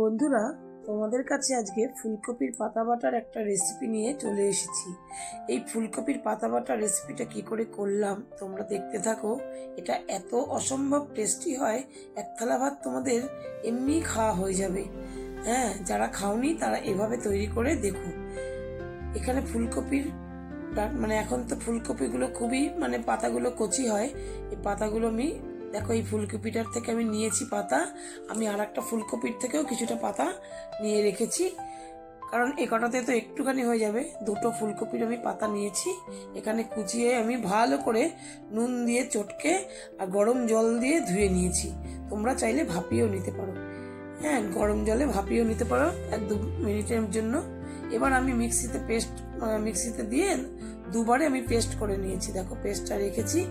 বন্ধুরা, তোমাদের কাছে আজকে ফুলকপির পাতা বাটার একটা রেসিপি নিয়ে চলে এসেছি। এই ফুলকপির পাতা বাটার রেসিপিটা কি করে করলাম তোমরা দেখতে থাকো। এটা এত অসম্ভব টেস্টি হয়, এক থালা ভাত তোমাদের এমনি খাওয়া হয়ে যাবে। হ্যাঁ যারা খাওনি তারা এভাবে তৈরি করে দেখো। এখানে ফুলকপির মানে এখন তো ফুলকপিগুলো খুবই মানে পাতাগুলো কচি হয়। এই পাতাগুলো আমি দেখো, এই ফুলকপিটার থেকে আমি নিয়েছি পাতা। আমি আর একটা ফুলকপির থেকেও কিছুটা পাতা নিয়ে রেখেছি। কারণ এ কটাতে তো একটুখানি হয়ে যাবে। দুটো ফুলকপির আমি পাতা নিয়েছি। এখানে কুচিয়ে আমি ভালো করে নুন দিয়ে চটকে আর গরম জল দিয়ে ধুয়ে নিয়েছি। তোমরা চাইলে ভাপিয়েও নিতে পারো। হ্যাঁ গরম জলে ভাপিয়েও নিতে পারো। এক দু মিনিটের জন্য। এবার আমি মিক্সিতে পেস্ট মিক্সিতে দিয়ে দুবারে আমি পেস্ট করে নিয়েছি। দেখো, পেস্টটা রেখেছি।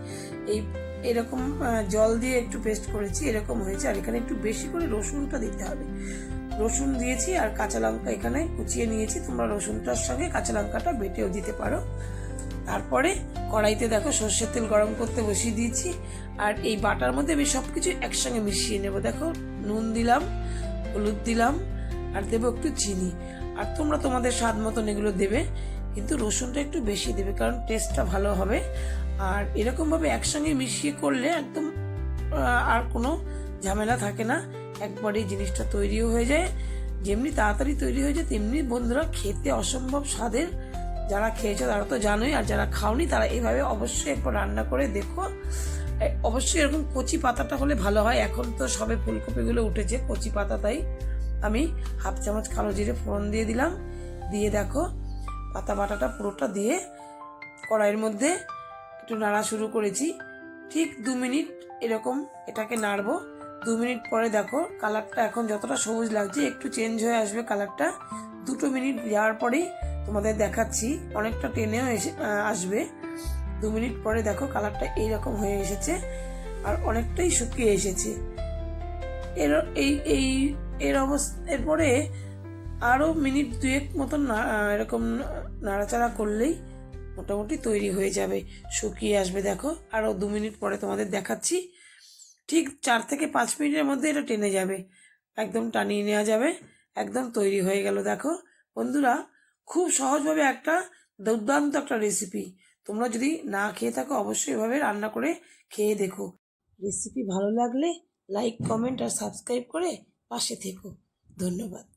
এই, এরকম জল দিয়ে একটু পেস্ট করেছি, এরকম হয়েছে। আর এখানে একটু বেশি করে রসুনটা দিতে হবে। রসুন দিয়েছি আর কাঁচা লঙ্কা এখানে কুচিয়ে নিয়েছি। তোমরা রসুনটার সঙ্গে কাঁচা লঙ্কাটা বেটেও দিতে পারো। তারপরে কড়াইতে দেখো, সর্ষের তেল গরম করতে বসিয়ে দিয়েছি। আর এই বাটার মধ্যে আমি সব কিছু একসঙ্গে মিশিয়ে নেব। দেখো, নুন দিলাম, হলুদ দিলাম, আর দেবো একটু চিনি। আর তোমরা তোমাদের স্বাদ মতন এগুলো দেবে। কিন্তু রসুনটা একটু বেশি দেবে, কারণ টেস্টটা ভালো হবে। আর এরকমভাবে একসঙ্গে মিশিয়ে করলে একদম আর কোনো ঝামেলা থাকে না। একবারে জিনিসটা তৈরিও হয়ে যায়। যেমনি তাড়াতাড়ি তৈরি হয়ে যায়, তেমনি বন্ধুরা খেতে অসম্ভব স্বাদের। যারা খেয়েছো তারা তো জানোই, আর যারা খাওনি তারা এইভাবে অবশ্যই একবার রান্না করে দেখো। অবশ্যই এরকম কচি পাতাটা হলে ভালো হয়। এখন তো সবে ফুলকপিগুলো উঠেছে, কচি পাতা তাই আমি হাফ চামচ কালো জিরে ফোড়ন দিয়ে দিলাম। দিয়ে দেখো পাতা বাটাটা পুরোটা দিয়ে কড়াইয়ের মধ্যে একটু নাড়া শুরু করেছি। ঠিক দু মিনিট এরকম এটাকে নাড়বো। দু মিনিট পরে দেখো কালারটা এখন যতটা সবুজ লাগছে, একটু চেঞ্জ হয়ে আসবে কালারটা। দুটো মিনিট যাওয়ার পরেই তোমাদের দেখাচ্ছি, অনেকটা টেনেও এসে আসবে। দু মিনিট পরে দেখো কালারটা এইরকম হয়ে এসেছে আর অনেকটাই শুকিয়ে এসেছে। এর, এই এই, এর অবস্থা, এরপরে আরও মিনিট দুয়েক মতন এরকম নাড়াচাড়া করলেই মোটামুটি তৈরি হয়ে যাবে, শুকিয়ে আসবে, দেখো। আরও দু মিনিট পরে তোমাদের দেখাচ্ছি। ঠিক চার থেকে পাঁচ মিনিটের মধ্যে এটা টেনে যাবে, একদম টানিয়ে নেওয়া যাবে, একদম তৈরি হয়ে গেল, দেখো। বন্ধুরা, খুব সহজভাবে একটা দুর্দান্ত একটা রেসিপি তোমরা যদি না খেয়ে থাকো, অবশ্যই এভাবে রান্না করে খেয়ে দেখো। রেসিপি ভালো লাগলে লাইক কমেন্ট আর সাবস্ক্রাইব করে পাশে থেকো। ধন্যবাদ।